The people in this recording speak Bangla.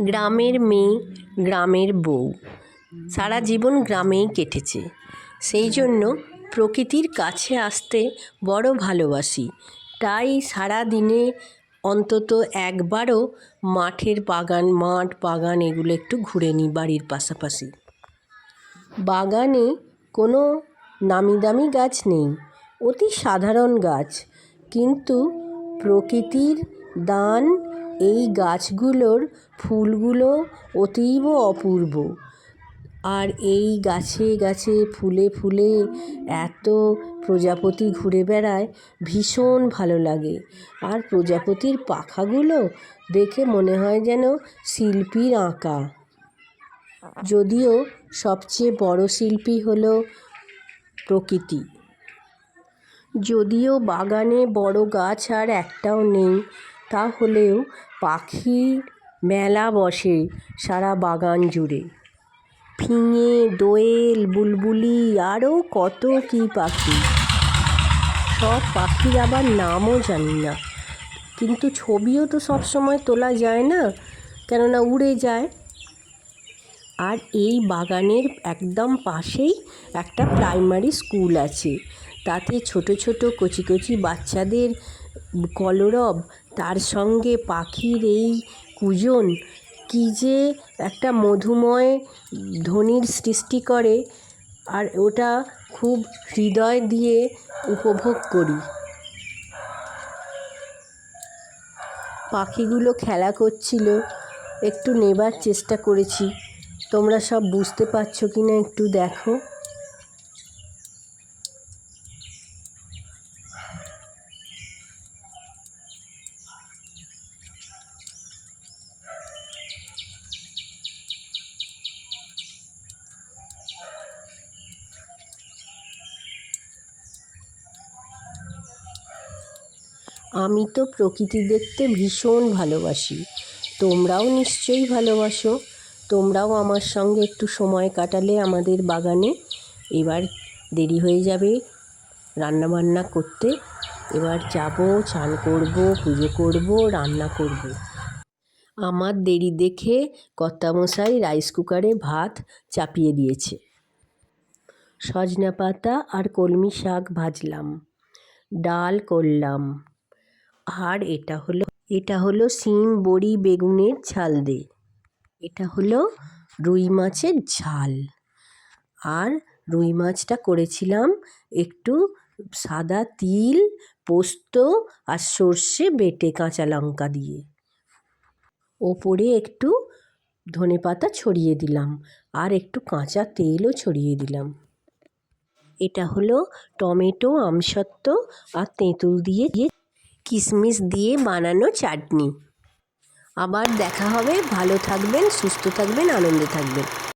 গ্রামের মেয়ে, গ্রামের বউ। সারা জীবন গ্রামেই কেটেছে। সেই জন্য প্রকৃতির কাছে আসতে বড় ভালোবাসি। তাই সারাদিনে অন্তত একবারও মাঠের বাগান, মাঠ, বাগান এগুলো একটু ঘুরে নিই বাড়ির পাশাপাশি। বাগানে কোনো নামি দামি গাছ নেই, অতি সাধারণ গাছ। কিন্তু প্রকৃতির দান এই গাছগুলোর ফুলগুলো অতীব অপূর্ব। আর এই গাছে গাছে ফুলে ফুলে এত প্রজাপতি ঘুরে বেড়ায় ভীষণ ভালো লাগে। আর প্রজাপতির পাখাগুলো দেখে মনে হয় যেন শিল্পীর আঁকা। যদিও সবচেয়ে বড় শিল্পী হলো প্রকৃতি। যদিও বাগানে বড় গাছ আর একটাও নেই তাহলেও পাখির মেলা বসে সারা বাগান জুড়ে। ফিঙে, দোয়েল, বুলবুলি, আরও কত কী পাখি। সব পাখির আবার নামও জানি না। কিন্তু ছবিও তো সব সময় তোলা যায় না, কেননা উড়ে যায়। আর এই বাগানের একদম পাশেই একটা প্রাইমারি স্কুল আছে। তাতে ছোট ছোট কচি কচি বাচ্চাদের কলরব, তার সঙ্গে পাখির এই কুজন কী যে একটা মধুময় ধ্বনির সৃষ্টি করে, আর ওটা খুব হৃদয় দিয়ে উপভোগ করি। পাখিগুলো খেলা করছিল, একটু নেবার চেষ্টা করেছি। তোমরা সব বুঝতে পারছ কি না একটু দেখো। আমি তো প্রকৃতি দেখতে ভীষণ ভালোবাসি। তোমরাও নিশ্চয়ই ভালোবাসো। তোমরাও আমার সঙ্গে একটু সময় কাটালে আমাদের বাগানে। এবার দেরি হয়ে যাবে রান্নাবান্না করতে। এবার যাব, চান করব, পুজো করব, রান্না করব। আমার দেরি দেখে কর্তামশাই রাইস কুকারে ভাত চাপিয়ে দিয়েছে। সজনা পাতা আর কলমি শাক ভাজলাম। ডাল করলাম। আর এটা হলো এটা হলো শিম বড়ি বেগুনের ঝাল দে এটা হলো রুই মাছের ঝাল। আর রুই মাছটা করেছিলাম একটু সাদা তিল, পোস্ত আর সর্ষে বেটে কাঁচা লঙ্কা দিয়ে। ওপরে একটু ধনে পাতা ছড়িয়ে দিলাম আর একটু কাঁচা তেলও ছড়িয়ে দিলাম। এটা হলো টমেটো আমসত্ত্ব আর তেঁতুল দিয়ে দিয়ে কিশমিশ দিয়ে বানানো চাটনি। আবার দেখা হবে। ভালো থাকবেন সুস্থ থাকবেন আনন্দে থাকবেন।